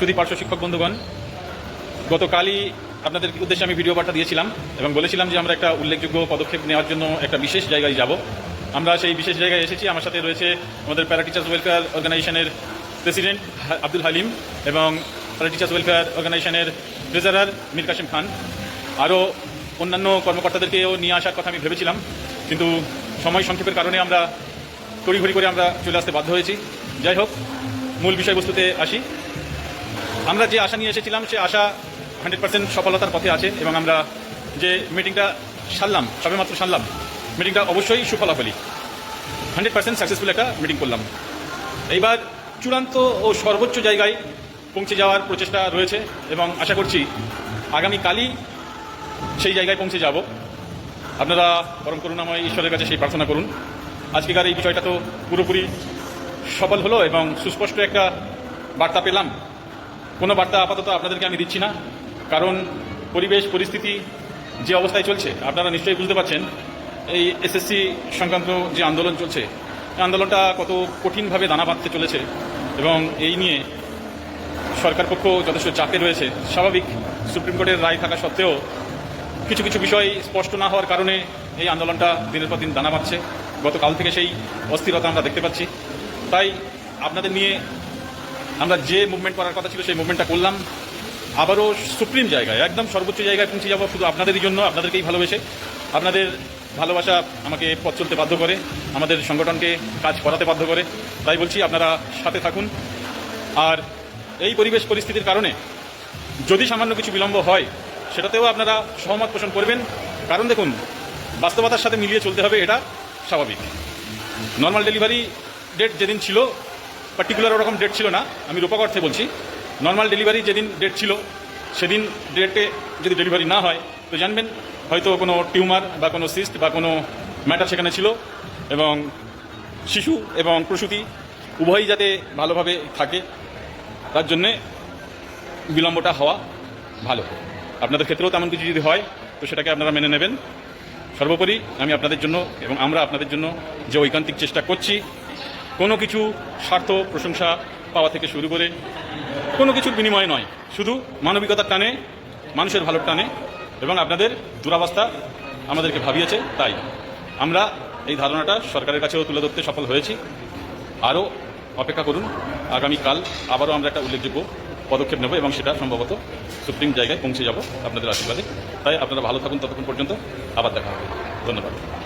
সুদী পার্শ্ব শিক্ষক বন্ধুগণ, গতকালই আপনাদের উদ্দেশ্যে আমি ভিডিও বার্তা দিয়েছিলাম এবং বলেছিলাম যে আমরা একটা উল্লেখযোগ্য পদক্ষেপ নেওয়ার জন্য একটা বিশেষ জায়গায় যাব। আমরা সেই বিশেষ জায়গায় এসেছি। আমার সাথে রয়েছে আমাদের প্যারা টিচার্স ওয়েলফেয়ার অর্গানাইজেশনের প্রেসিডেন্ট আব্দুল হালিম এবং প্যারা টিচার্স ওয়েলফেয়ার অর্গানাইজেশনের ট্রেজারার মীর কাসিম খান। আরও অন্যান্য কর্মকর্তাদেরকেও নিয়ে আসার কথা আমি ভেবেছিলাম, কিন্তু সময় সংক্ষেপের কারণে আমরা তড়িঘড়ি করে আমরা চলে আসতে বাধ্য হয়েছি। যাই হোক, মূল বিষয়বস্তুতে আসি। আমরা যে আশা নিয়ে এসেছিলাম, সে আশা হান্ড্রেড পার্সেন্ট সফলতার পথে আছে এবং আমরা যে মিটিংটা সারলাম, সবেমাত্র সারলাম মিটিংটা অবশ্যই সুফলাফলী হান্ড্রেড পার্সেন্ট সাকসেসফুল একটা মিটিং করলাম। এইবার চূড়ান্ত ও সর্বোচ্চ জায়গায় পৌঁছে যাওয়ার প্রচেষ্টা রয়েছে এবং আশা করছি আগামীকালই সেই জায়গায় পৌঁছে যাব। আপনারা পরম করুণাময় ঈশ্বরের কাছে সেই প্রার্থনা করুন। আজকেকার এই বিষয়টা তো পুরোপুরি সফল হলো এবং সুস্পষ্ট একটা বার্তা পেলাম। কোনো বার্তা আপাতত আপনাদেরকে আমি দিচ্ছি না। কারণ পরিবেশ, পরিস্থিতি যে অবস্থায় চলছে, আপনারা নিশ্চয়ই বুঝতে পারছেন, এই এসএসসি সংক্রান্ত যে আন্দোলন চলছে আন্দোলনটা কত কঠিনভাবে দানা বাঁধতে চলেছে এবং এই নিয়ে সরকার পক্ষ যথেষ্ট চাপে রয়েছে। স্বাভাবিক সুপ্রিম কোর্টের রায় থাকা সত্ত্বেও কিছু কিছু বিষয় স্পষ্ট না হওয়ার কারণে এই আন্দোলনটা দিনের পর দিন দানা বাঁধছে। গতকাল থেকে সেই অস্থিরতা আমরা দেখতে পাচ্ছি। তাই আপনাদের নিয়ে আমরা যে মুভমেন্ট করার কথা ছিল সেই মুভমেন্টটা করলাম। আবারও সুপ্রিম জায়গায়, একদম সর্বোচ্চ জায়গায় পৌঁছে যাব শুধু আপনাদেরই জন্য, আপনাদেরকেই ভালোবেসে। আপনাদের ভালোবাসা আমাকে পথ চলতে বাধ্য করে, আমাদের সংগঠনকে কাজ করাতে বাধ্য করে। তাই বলছি, আপনারা সাথে থাকুন। আর এই পরিবেশ পরিস্থিতির কারণে যদি সামান্য কিছু বিলম্ব হয়, সেটাতেও আপনারা সহমত পোষণ করবেন। কারণ দেখুন, বাস্তবতার সাথে মিলিয়ে চলতে হবে, এটা স্বাভাবিক। নর্মাল ডেলিভারি ডেট যেদিন ছিল পার্টিকুলার ওরকম ডেট ছিল না। আমি রূপক অর্থে বলছি। নর্মাল ডেলিভারি যেদিন ডেট ছিল, সেদিন ডেটে যদি ডেলিভারি না হয়, তো জানবেন, হয়তো কোনো টিউমার বা কোনো সিস্ট বা কোনো ম্যাটার সেখানে ছিল এবং শিশু এবং প্রসূতি উভয়ই যাতে ভালোভাবে থাকে, তার জন্যে বিলম্বটা হওয়া ভালো। আপনাদের ক্ষেত্রেও তেমন কিছু যদি হয়, তো সেটাকে আপনারা মেনে নেবেন। সর্বোপরি আমি আপনাদের জন্য এবং আমরা আপনাদের জন্য যে ঐকান্তিক চেষ্টা করছি কোনো কিছু স্বার্থ, প্রশংসা পাওয়া থেকে শুরু করে কোনো কিছুর বিনিময়ে নয়। শুধু মানবিকতার টানে, মানুষের ভালোর টানে এবং আপনাদের দুরাবস্থা আমাদেরকে ভাবিয়েছে তাই আমরা এই ধারণাটা সরকারের কাছেও তুলে ধরতে সফল হয়েছি। আরও অপেক্ষা করুন আগামীকাল আবারও আমরা একটা উল্লেখযোগ্য পদক্ষেপ নেব এবং সেটা সম্ভবত সুপ্রিম জায়গায় পৌঁছে যাব আপনাদের আশীর্বাদে। তাই আপনারা ভালো থাকুন ততক্ষণ পর্যন্ত, আবার দেখা হবে। ধন্যবাদ।